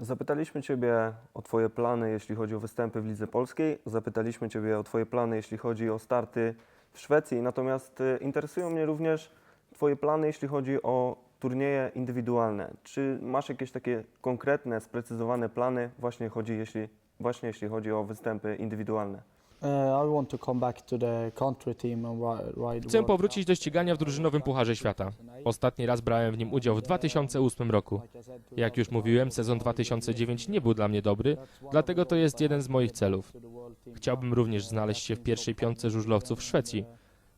Zapytaliśmy Ciebie o Twoje plany, jeśli chodzi o występy w Lidze Polskiej. Zapytaliśmy Ciebie o Twoje plany, jeśli chodzi o starty w Szwecji. Natomiast y, interesują mnie również Twoje plany, jeśli chodzi o turnieje indywidualne. Czy masz jakieś takie konkretne, sprecyzowane plany, właśnie, chodzi, jeśli, właśnie jeśli chodzi o występy indywidualne? I want to come back to the country team and ri- ride Chcę powrócić do ścigania w drużynowym Pucharze Świata. Ostatni raz brałem w nim udział w 2008 roku. Jak już mówiłem, sezon 2009 nie był dla mnie dobry, dlatego to jest jeden z moich celów. Chciałbym również znaleźć się w pierwszej piątce żużlowców w Szwecji.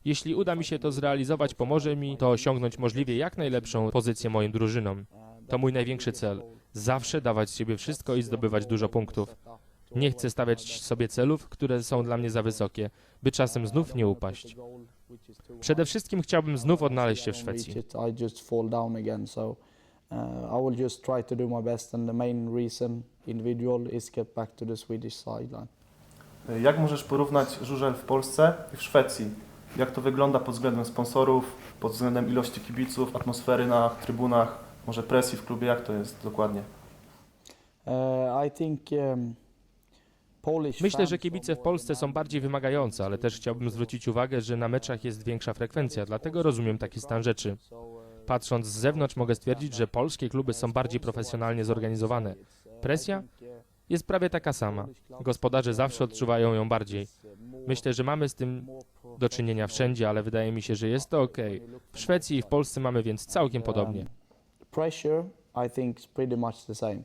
Jeśli uda mi się to zrealizować, pomoże mi to osiągnąć możliwie jak najlepszą pozycję moim drużynom. To mój największy cel. Zawsze dawać z siebie wszystko i zdobywać dużo punktów. Nie chcę stawiać sobie celów, które są dla mnie za wysokie, by czasem znów nie upaść. Przede wszystkim chciałbym znów odnaleźć się w Szwecji. Uh. Jak możesz porównać żużel w Polsce i w Szwecji? Jak to wygląda pod względem sponsorów, pod względem ilości kibiców, atmosfery na trybunach, może presji w klubie? Jak to jest dokładnie? Uh, I think um, Myślę, że kibice w Polsce są bardziej wymagające, ale też chciałbym zwrócić uwagę, że na meczach jest większa frekwencja, dlatego rozumiem taki stan rzeczy. Uh, Patrząc z zewnątrz mogę stwierdzić, że polskie kluby są bardziej profesjonalnie zorganizowane. Presja jest prawie taka sama. Gospodarze zawsze odczuwają ją bardziej. Myślę, że mamy z tym do czynienia wszędzie, ale wydaje mi się, że jest to ok. W Szwecji i w Polsce mamy więc całkiem podobnie. Pressure, I think, is pretty much the same.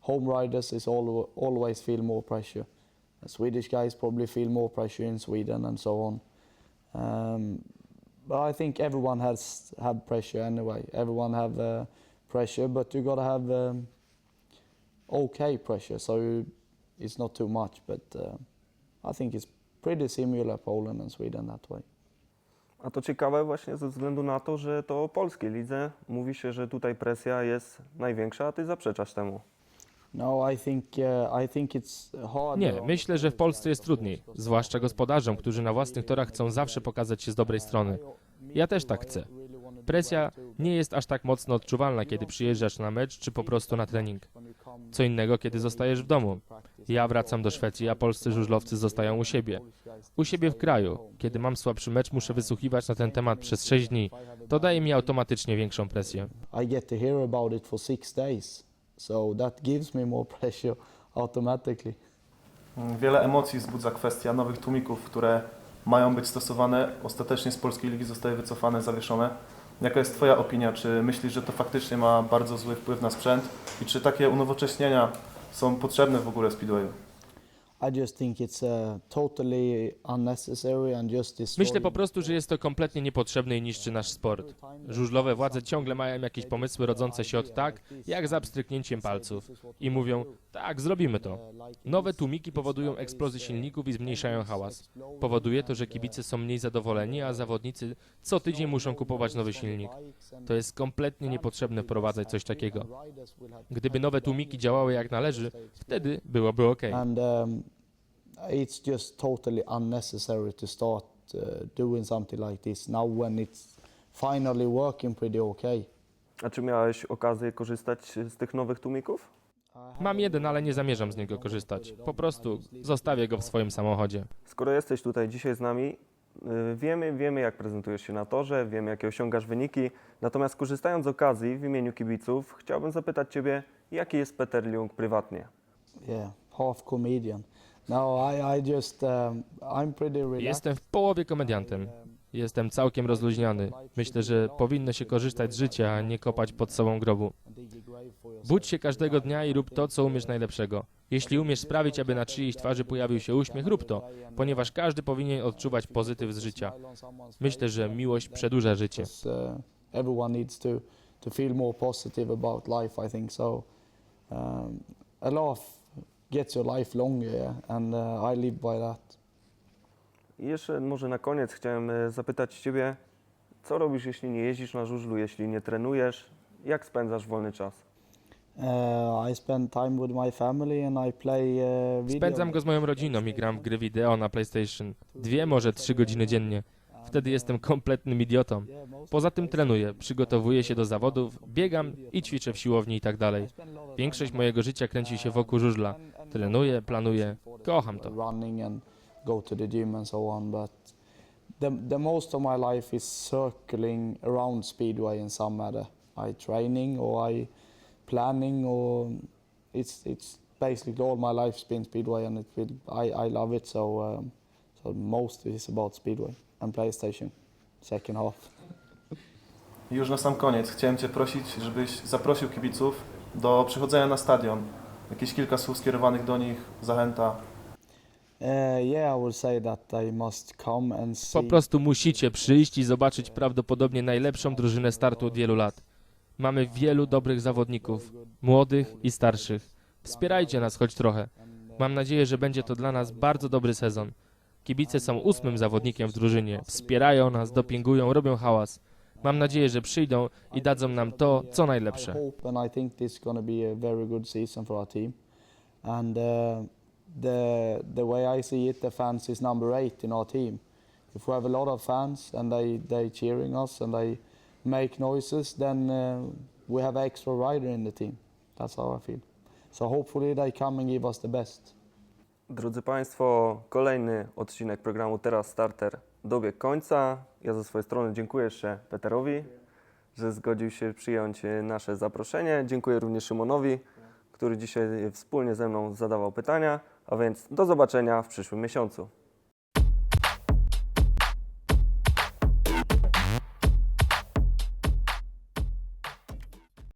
Home riders is always feel more pressure. Swedish guys probably feel more pressure in Sweden and so on. Um, but I think everyone has have pressure anyway. Everyone have uh, pressure, but you gotta have um, okay pressure, so it's not too much. But uh, I think it's pretty similar Poland and Sweden that way. A to ciekawe właśnie ze względu na to, że to o polskiej lidze mówi się, że tutaj presja jest największa, a Ty zaprzeczasz temu. Nie, myślę, że w Polsce jest trudniej, zwłaszcza gospodarzom, którzy na własnych torach chcą zawsze pokazać się z dobrej strony. Ja też tak chcę. Presja nie jest aż tak mocno odczuwalna, kiedy przyjeżdżasz na mecz czy po prostu na trening. Co innego, kiedy zostajesz w domu. Ja wracam do Szwecji, a polscy żużlowcy zostają u siebie. U siebie w kraju. Kiedy mam słabszy mecz, muszę wysłuchiwać na ten temat przez 6 dni. To daje mi automatycznie większą presję. I get to hear about it for six days, so that gives me more pressure automatically. Wiele emocji wzbudza kwestia nowych tłumików, które mają być stosowane. Ostatecznie z polskiej ligi zostały wycofane, zawieszone. Jaka jest Twoja opinia? Czy myślisz, że to faktycznie ma bardzo zły wpływ na sprzęt? I czy takie unowocześnienia są potrzebne w ogóle Speedwayu? I just think it's uh, totally unnecessary and just destroying- Myślę po prostu, że jest to kompletnie niepotrzebne i niszczy nasz sport. Żużlowe władze ciągle mają jakieś pomysły rodzące się od tak, jak za pstryknięciem palców. I mówią, tak, zrobimy to. Nowe tłumiki powodują eksplozję silników i zmniejszają hałas. Powoduje to, że kibice są mniej zadowoleni, a zawodnicy co tydzień muszą kupować nowy silnik. To jest kompletnie niepotrzebne wprowadzać coś takiego. Gdyby nowe tłumiki działały jak należy, wtedy byłoby ok. And um, it's just totally unnecessary to start uh, doing something like this now when it's finally working pretty okay. A czy miałeś okazję korzystać z tych nowych tłumików? Mam jeden, ale nie zamierzam z niego korzystać. Po prostu zostawię go w swoim samochodzie. Skoro jesteś tutaj dzisiaj z nami, y, wiemy, wiemy jak prezentujesz się na torze, wiemy jakie osiągasz wyniki. Natomiast korzystając z okazji w imieniu kibiców, chciałbym zapytać Ciebie, jaki jest Peter Ljung prywatnie? Yeah, half comedian. No, um. Jestem w połowie komediantem. Jestem całkiem rozluźniony. Myślę, że powinno się korzystać z życia, a nie kopać pod sobą grobu. Budź się każdego dnia i rób to, co umiesz najlepszego. Jeśli umiesz sprawić, aby na czyjejś twarzy pojawił się uśmiech, rób to, ponieważ każdy powinien odczuwać pozytyw z życia. Myślę, że miłość przedłuża życie. uh, everyone needs to to feel more positive about life. I think so. A laugh gets your life longer, and uh, I live by that. I jeszcze może na koniec chciałem e, zapytać Ciebie, co robisz, jeśli nie jeździsz na żużlu, jeśli nie trenujesz? Jak spędzasz wolny czas? Uh, I spend time with my family and I play uh, video. Spędzam go z moją rodziną i gram w gry wideo na PlayStation. Dwie, może trzy godziny dziennie. Wtedy jestem kompletnym idiotą. Poza tym trenuję, przygotowuję się do zawodów, biegam i ćwiczę w siłowni i tak dalej. Większość mojego życia kręci się wokół żużla. Trenuję, planuję, kocham to. the, the most of my life is circling around Speedway in some matter. I training or I planning or it's it's basically all my life's been Speedway and it will, I, I love it so um, so most is about Speedway and PlayStation second half. I już na sam koniec chciałem Cię prosić, żebyś zaprosił kibiców do przychodzenia na stadion. Jakieś kilka słów skierowanych do nich, zachęta. Uh, yeah, I would say that they must come and see. Po prostu musicie przyjść i zobaczyć prawdopodobnie najlepszą drużynę startu od wielu lat. Mamy wielu dobrych zawodników, młodych i starszych. Wspierajcie nas choć trochę. Mam nadzieję, że będzie to dla nas bardzo dobry sezon. Kibice są ósmym zawodnikiem w drużynie. Wspierają nas, dopingują, robią hałas. Mam nadzieję, że przyjdą i dadzą nam to, co najlepsze. and uh, the the way I see it, the fans is number eight in our team. If we have a lot of fans and they they cheering us and they make noises, then uh, we have extra rider in the team. That's how I feel. So hopefully they come and give us the best. Drodzy Państwo, kolejny odcinek programu Teraz Starter dobiegł końca. Ja ze swojej strony dziękuję jeszcze Peterowi, że zgodził się przyjąć e, nasze zaproszenie. Dziękuję również Szymonowi, który dzisiaj wspólnie ze mną zadawał pytania. A więc do zobaczenia w przyszłym miesiącu.